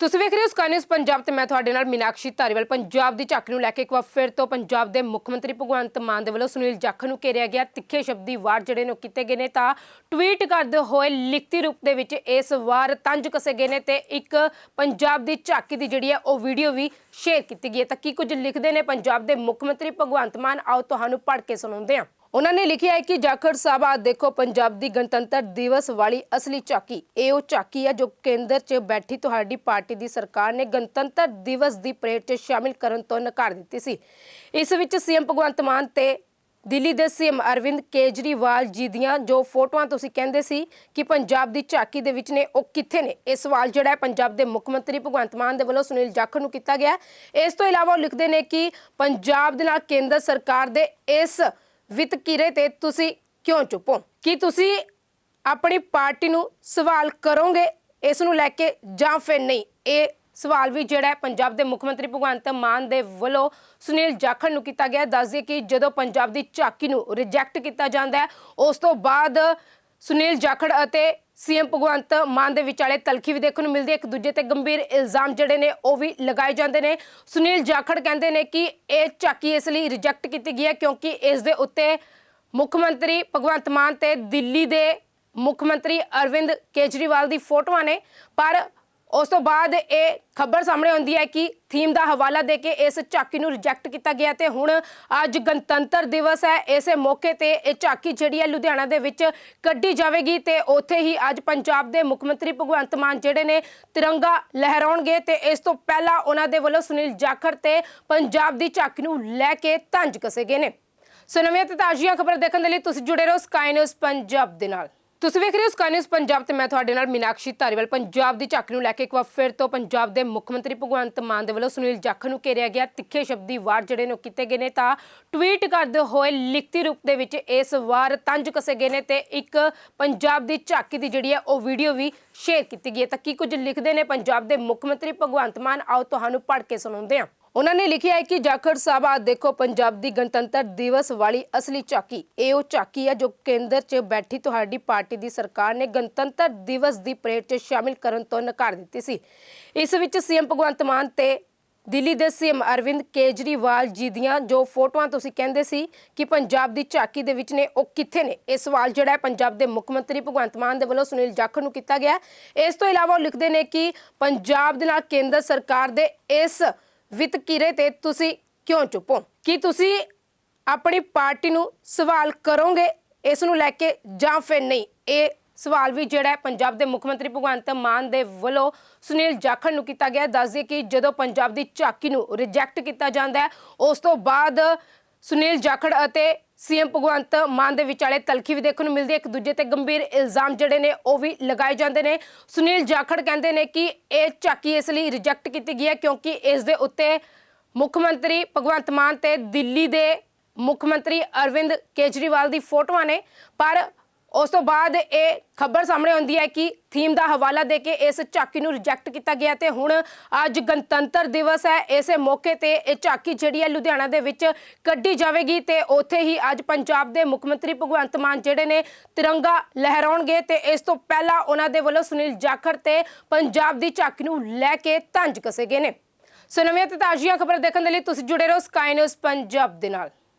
ਤੁਸੀਂ ਵੇਖ ਰਹੇ ਹੋ ਸਕਾਈ ਨਿਊਜ਼ ਪੰਜਾਬ ਤੇ ਮੈਂ ਤੁਹਾਡੇ ਨਾਲ ਮੀਨਾਕਸ਼ੀ ਧਾਰੀਵਾਲ। ਪੰਜਾਬ ਦੀ ਝਾਕ ਨੂੰ ਲੈ ਕੇ ਇੱਕ ਵਾਰ ਫਿਰ ਤੋਂ ਪੰਜਾਬ ਦੇ ਮੁੱਖ ਮੰਤਰੀ ਭਗਵੰਤ ਮਾਨ ਦੇ ਵੱਲੋਂ ਸੁਨੀਲ ਜਾਖੜ ਨੂੰ ਘੇਰਿਆ ਗਿਆ। ਤਿੱਖੇ ਸ਼ਬਦੀ ਵਾਰ ਜਿਹੜੇ ਨੇ ਉਹ ਕੀਤੇ ਗਏ ਨੇ ਤਾਂ ਟਵੀਟ ਕਰਦੇ ਹੋਏ ਲਿਖਤੀ ਰੂਪ ਦੇ ਵਿੱਚ ਇਸ ਵਾਰ ਤੰਜ ਕਸੇ ਗਏ ਨੇ ਤੇ ਇੱਕ ਪੰਜਾਬ ਦੀ ਝਾਕੀ ਦੀ ਜਿਹੜੀ ਹੈ ਉਹ ਵੀਡੀਓ ਵੀ ਸ਼ੇਅਰ ਕੀਤੀ ਗਈ ਹੈ। ਤਾਂ ਕੀ ਕੁਝ ਲਿਖਦੇ ਨੇ ਪੰਜਾਬ ਦੇ ਮੁੱਖ ਮੰਤਰੀ ਭਗਵੰਤ ਮਾਨ? ਆਓ ਤੁਹਾਨੂੰ ਪੜ੍ਹ ਕੇ ਸੁਣਾਉਂਦੇ ਹਾਂ। ਉਹਨਾਂ ਨੇ ਲਿਖਿਆ ਹੈ ਕਿ ਜਾਖੜ ਸਾਹਿਬ ਆ ਦੇਖੋ ਪੰਜਾਬ ਦੀ ਗਣਤੰਤਰ ਦਿਵਸ ਵਾਲੀ ਅਸਲੀ ਝਾਕੀ। ਇਹ ਉਹ ਝਾਕੀ ਹੈ ਜੋ ਕੇਂਦਰ 'ਚ ਬੈਠੀ ਤੁਹਾਡੀ ਪਾਰਟੀ ਦੀ ਸਰਕਾਰ ਨੇ ਗਣਤੰਤਰ ਦਿਵਸ ਦੀ ਪਰੇਡ 'ਚ ਸ਼ਾਮਿਲ ਕਰਨ ਤੋਂ ਨਕਾਰ ਦਿੱਤੀ ਸੀ। ਇਸ ਵਿੱਚ ਸੀਐਮ ਭਗਵੰਤ ਮਾਨ ਤੇ ਦਿੱਲੀ ਦੇ ਸੀਐਮ ਅਰਵਿੰਦ ਕੇਜਰੀਵਾਲ ਜੀ ਦੀਆਂ ਜੋ ਫੋਟੋਆਂ ਤੁਸੀਂ ਕਹਿੰਦੇ ਸੀ ਕਿ ਪੰਜਾਬ ਦੀ ਝਾਕੀ ਦੇ ਵਿੱਚ ਨੇ, ਉਹ ਕਿੱਥੇ ਨੇ? ਇਹ ਸਵਾਲ ਜਿਹੜਾ ਹੈ ਪੰਜਾਬ ਦੇ ਮੁੱਖ ਮੰਤਰੀ ਭਗਵੰਤ ਮਾਨ ਦੇ ਵੱਲੋਂ ਸੁਨੀਲ ਜਾਖੜ ਨੂੰ ਕੀਤਾ ਗਿਆ। ਇਸ ਤੋਂ ਇਲਾਵਾ ਉਹ ਲਿਖਦੇ ਨੇ ਕਿ ਪੰਜਾਬ ਦੇ ਨਾਲ ਕੇਂਦਰ ਸਰਕਾਰ ਦੇ ਇਸ ਵਿਤਕੀਰੇ ਤੇ ਤੁਸੀਂ ਕਿਉਂ ਚੁੱਪ ਹੋ? ਕੀ ਤੁਸੀਂ ਆਪਣੀ ਪਾਰਟੀ ਨੂੰ ਸਵਾਲ ਕਰੋਗੇ, ਇਸ ਨੂੰ ਲੈ ਕੇ ਜਾਂ ਫਿਰ ਨਹੀਂ? ਇਹ ਸਵਾਲ ਵੀ ਜਿਹੜਾ ਹੈ ਪੰਜਾਬ ਦੇ ਮੁੱਖ ਮੰਤਰੀ ਭਗਵੰਤ ਮਾਨ ਦੇ ਵੱਲੋਂ ਸੁਨੀਲ ਜਾਖੜ ਨੂੰ ਕੀਤਾ ਗਿਆ। ਦੱਸ ਕਿ ਜਦੋਂ ਪੰਜਾਬ ਦੀ ਝਾਕੀ ਨੂੰ ਰਿਜੈਕਟ ਕੀਤਾ ਜਾਂਦਾ ਹੈ, ਉਸ ਤੋਂ ਬਾਅਦ ਸੁਨੀਲ ਜਾਖੜ ਅਤੇ ਸੀਐਮ ਭਗਵੰਤ ਮਾਨ ਦੇ ਵਿਚਾਲੇ ਤਲਖੀ ਵੀ ਦੇਖਣ ਨੂੰ ਮਿਲਦੀ ਹੈ। ਇੱਕ ਦੂਜੇ ਤੇ ਗੰਭੀਰ ਇਲਜ਼ਾਮ ਜਿਹੜੇ ਨੇ, ਉਹ ਵੀ ਲਗਾਏ ਜਾਂਦੇ ਨੇ। ਸੁਨੀਲ ਜਾਖੜ ਕਹਿੰਦੇ ਨੇ ਕਿ ਇਹ ਝਾਕੀ ਇਸ ਲਈ ਰਿਜੈਕਟ ਕੀਤੀ ਗਈ ਹੈ ਕਿਉਂਕਿ ਇਸ ਦੇ ਉੱਤੇ ਮੁੱਖ ਮੰਤਰੀ ਭਗਵੰਤ ਮਾਨ ਤੇ ਦਿੱਲੀ ਦੇ ਮੁੱਖ ਮੰਤਰੀ ਅਰਵਿੰਦ ਕੇਜਰੀਵਾਲ ਦੀ ਫੋਟੋਆਂ ਨੇ। ਪਰ ਉਸ ਤੋਂ ਬਾਅਦ ਇਹ ਖਬਰ ਸਾਹਮਣੇ ਆਉਂਦੀ ਹੈ ਕਿ ਥੀਮ ਦਾ ਹਵਾਲਾ ਦੇ ਕੇ ਇਸ ਝਾਕੀ ਨੂੰ ਰਿਜੈਕਟ ਕੀਤਾ ਗਿਆ ਤੇ ਹੁਣ ਅੱਜ ਗਣਤੰਤਰ ਦਿਵਸ ਹੈ, ਇਸੇ ਮੌਕੇ ਤੇ ਇਹ ਝਾਕੀ ਜਿਹੜੀ ਹੈ ਲੁਧਿਆਣਾ ਦੇ ਵਿੱਚ ਕੱਢੀ ਜਾਵੇਗੀ ਤੇ ਉੱਥੇ ਹੀ ਅੱਜ ਪੰਜਾਬ ਦੇ ਮੁੱਖ ਮੰਤਰੀ ਭਗਵੰਤ ਮਾਨ ਜਿਹੜੇ ਨੇ ਤਿਰੰਗਾ ਲਹਿਰਾਉਣਗੇ ਤੇ ਇਸ ਤੋਂ ਪਹਿਲਾਂ ਉਹਨਾਂ ਦੇ ਵੱਲੋਂ ਸੁਨੀਲ ਜਾਖੜ ਤੇ ਪੰਜਾਬ ਦੀ ਝਾਕੀ ਨੂੰ ਲੈ ਕੇ ਤੰਜ ਕਸੇ ਗਏ ਨੇ। ਸੋ ਨਵੀਆਂ ਤੇ ਤਾਜ਼ੀਆਂ ਖਬਰਾਂ ਦੇਖਣ ਦੇ ਲਈ ਤੁਸੀਂ ਜੁੜੇ ਰਹੋ ਸਕਾਈ ਨਿਊਜ਼ ਪੰਜਾਬ ਦੇ ਨਾਲ। ਤੁਸੀਂ ਵੇਖ ਰਹੇ ਹੋ ਸਕਾਈ ਨਿਊਜ਼ ਪੰਜਾਬ ਤੇ ਮੈਂ ਤੁਹਾਡੇ ਨਾਲ ਮੀਨਾਕਸ਼ੀ ਧਾਰੀਵਾਲ। ਪੰਜਾਬ ਦੀ ਝਾਕੀ ਨੂੰ ਲੈ ਕੇ ਇੱਕ ਵਾਰ ਫਿਰ ਤੋਂ ਪੰਜਾਬ ਦੇ ਮੁੱਖ ਮੰਤਰੀ ਭਗਵੰਤ ਮਾਨ ਦੇ ਵੱਲੋਂ ਸੁਨੀਲ ਜਾਖੜ ਨੂੰ ਘੇਰਿਆ ਗਿਆ। ਤਿੱਖੇ ਸ਼ਬਦੀ ਵਾਰ ਜਿਹੜੇ ਨੇ ਕੀਤੇ ਗਏ ਨੇ ਤਾਂ ਟਵੀਟ ਕਰਦੇ ਹੋਏ ਲਿਖਤੀ ਰੂਪ ਦੇ ਵਿੱਚ ਇਸ ਵਾਰ ਤੰਜ ਕਸੇ ਗਏ ਨੇ ਤੇ ਇੱਕ ਪੰਜਾਬ ਦੀ ਝਾਕੀ ਦੀ ਜਿਹੜੀ ਹੈ ਉਹ ਵੀਡੀਓ ਵੀ ਸ਼ੇਅਰ ਕੀਤੀ ਗਈ ਹੈ। ਤਾਂ ਕੀ ਕੁਝ ਲਿਖਦੇ ਨੇ ਪੰਜਾਬ ਦੇ ਮੁੱਖ ਮੰਤਰੀ ਭਗਵੰਤ ਮਾਨ? ਆਓ ਤੁਹਾਨੂੰ ਪੜ੍ਹ ਕੇ ਸੁਣਾਉਂਦੇ ਹਾਂ। ਉਹਨਾਂ ਨੇ ਲਿਖਿਆ ਹੈ ਕਿ ਜਾਖੜ ਸਾਹਿਬ ਆ ਦੇਖੋ ਪੰਜਾਬ ਦੀ ਗਣਤੰਤਰ ਦਿਵਸ ਵਾਲੀ ਅਸਲੀ ਝਾਕੀ। ਇਹ ਉਹ ਝਾਕੀ ਹੈ ਜੋ ਕੇਂਦਰ 'ਚ ਬੈਠੀ ਤੁਹਾਡੀ ਪਾਰਟੀ ਦੀ ਸਰਕਾਰ ਨੇ ਗਣਤੰਤਰ ਦਿਵਸ ਦੀ ਪਰੇਡ 'ਚ ਸ਼ਾਮਿਲ ਕਰਨ ਤੋਂ ਨਕਾਰ ਦਿੱਤੀ ਸੀ। ਇਸ ਵਿੱਚ ਸੀਐਮ ਭਗਵੰਤ ਮਾਨ ਤੇ ਦਿੱਲੀ ਦੇ ਸੀਐਮ ਅਰਵਿੰਦ ਕੇਜਰੀਵਾਲ ਜੀ ਦੀਆਂ ਜੋ ਫੋਟੋਆਂ ਤੁਸੀਂ ਕਹਿੰਦੇ ਸੀ ਕਿ ਪੰਜਾਬ ਦੀ ਝਾਕੀ ਦੇ ਵਿੱਚ ਨੇ, ਉਹ ਕਿੱਥੇ ਨੇ? ਇਹ ਸਵਾਲ ਜਿਹੜਾ ਹੈ ਪੰਜਾਬ ਦੇ ਮੁੱਖ ਮੰਤਰੀ ਭਗਵੰਤ ਮਾਨ ਦੇ ਵੱਲੋਂ ਸੁਨੀਲ ਜਾਖੜ ਨੂੰ ਕੀਤਾ ਗਿਆ ਇਸ ਤੋਂ ਇਲਾਵਾ ਉਹ ਲਿਖਦੇ ਨੇ ਕਿ ਪੰਜਾਬ ਦੇ ਨਾਲ ਕੇਂਦਰ ਸਰਕਾਰ ਦੇ ਇਸ ਵਿਤਕੀਰੇ ਤੇ ਤੁਸੀਂ ਕਿਉਂ ਚੁੱਪ ਹੋ ਕੀ ਤੁਸੀਂ ਆਪਣੀ ਪਾਰਟੀ ਨੂੰ ਸਵਾਲ ਕਰੋਗੇ, ਇਸ ਨੂੰ ਲੈ ਕੇ ਜਾਂ ਫਿਰ ਨਹੀਂ ਇਹ ਸਵਾਲ ਵੀ ਜਿਹੜਾ ਹੈ ਪੰਜਾਬ ਦੇ ਮੁੱਖ ਮੰਤਰੀ ਭਗਵੰਤ ਮਾਨ ਦੇ ਵੱਲੋਂ ਸੁਨੀਲ ਜਾਖੜ ਨੂੰ ਕੀਤਾ ਗਿਆ ਹੈ। ਕਿ ਜਦੋਂ ਪੰਜਾਬ ਦੀ ਝਾਕੀ ਨੂੰ ਰਿਜੈਕਟ ਕੀਤਾ ਜਾਂਦਾ ਹੈ, ਉਸ ਤੋਂ ਬਾਅਦ ਸੁਨੀਲ ਜਾਖੜ ਅਤੇ ਸੀਐਮ ਭਗਵੰਤ ਮਾਨ ਦੇ ਵਿਚਾਲੇ ਤਲਖੀ ਵੀ ਦੇਖਣ ਨੂੰ ਮਿਲਦੀ ਹੈ। ਇੱਕ ਦੂਜੇ ਤੇ ਗੰਭੀਰ ਇਲਜ਼ਾਮ ਜਿਹੜੇ ਨੇ, ਉਹ ਵੀ ਲਗਾਏ ਜਾਂਦੇ ਨੇ। ਸੁਨੀਲ ਜਾਖੜ ਕਹਿੰਦੇ ਨੇ ਕਿ ਇਹ ਝਾਕੀ ਇਸ ਲਈ ਰਿਜੈਕਟ ਕੀਤੀ ਗਈ ਹੈ ਕਿਉਂਕਿ ਇਸ ਦੇ ਉੱਤੇ ਮੁੱਖ ਮੰਤਰੀ ਭਗਵੰਤ ਮਾਨ ਤੇ ਦਿੱਲੀ ਦੇ ਮੁੱਖ ਮੰਤਰੀ ਅਰਵਿੰਦ ਕੇਜਰੀਵਾਲ ਦੀ ਫੋਟੋਆਂ ਨੇ। ਪਰ ਉਸ ਤੋਂ ਬਾਅਦ ਇਹ ਖਬਰ ਸਾਹਮਣੇ ਆਉਂਦੀ ਹੈ ਕਿ ਥੀਮ ਦਾ ਹਵਾਲਾ ਦੇ ਕੇ ਇਸ ਝਾਕੀ ਨੂੰ ਰਿਜੈਕਟ ਕੀਤਾ ਗਿਆ ਤੇ ਹੁਣ ਅੱਜ ਗਣਤੰਤਰ ਦਿਵਸ ਹੈ, ਇਸੇ ਮੌਕੇ ਤੇ ਇਹ ਝਾਕੀ ਜਿਹੜੀ ਹੈ ਲੁਧਿਆਣਾ ਦੇ ਵਿੱਚ ਕੱਢੀ ਜਾਵੇਗੀ ਤੇ ਉੱਥੇ ਹੀ ਅੱਜ ਪੰਜਾਬ ਦੇ ਮੁੱਖ ਮੰਤਰੀ ਭਗਵੰਤ ਮਾਨ ਜਿਹੜੇ ਨੇ ਤਿਰੰਗਾ ਲਹਿਰਾਉਣਗੇ ਤੇ ਇਸ ਤੋਂ ਪਹਿਲਾਂ ਉਹਨਾਂ ਦੇ ਵੱਲੋਂ ਸੁਨੀਲ ਜਾਖੜ ਤੇ ਪੰਜਾਬ ਦੀ ਝਾਕੀ ਨੂੰ ਲੈ ਕੇ ਤੰਜ ਕਸੇ ਗਏ ਨੇ। ਸੋ ਨਵੀਆਂ ਤੇ ਤਾਜ਼ੀਆਂ ਖਬਰਾਂ ਦੇਖਣ ਦੇ ਲਈ ਤੁਸੀਂ ਜੁੜੇ ਰਹੋ ਸਕਾਈ ਨਿਊਜ਼ ਪੰਜਾਬ ਦੇ ਨਾਲ।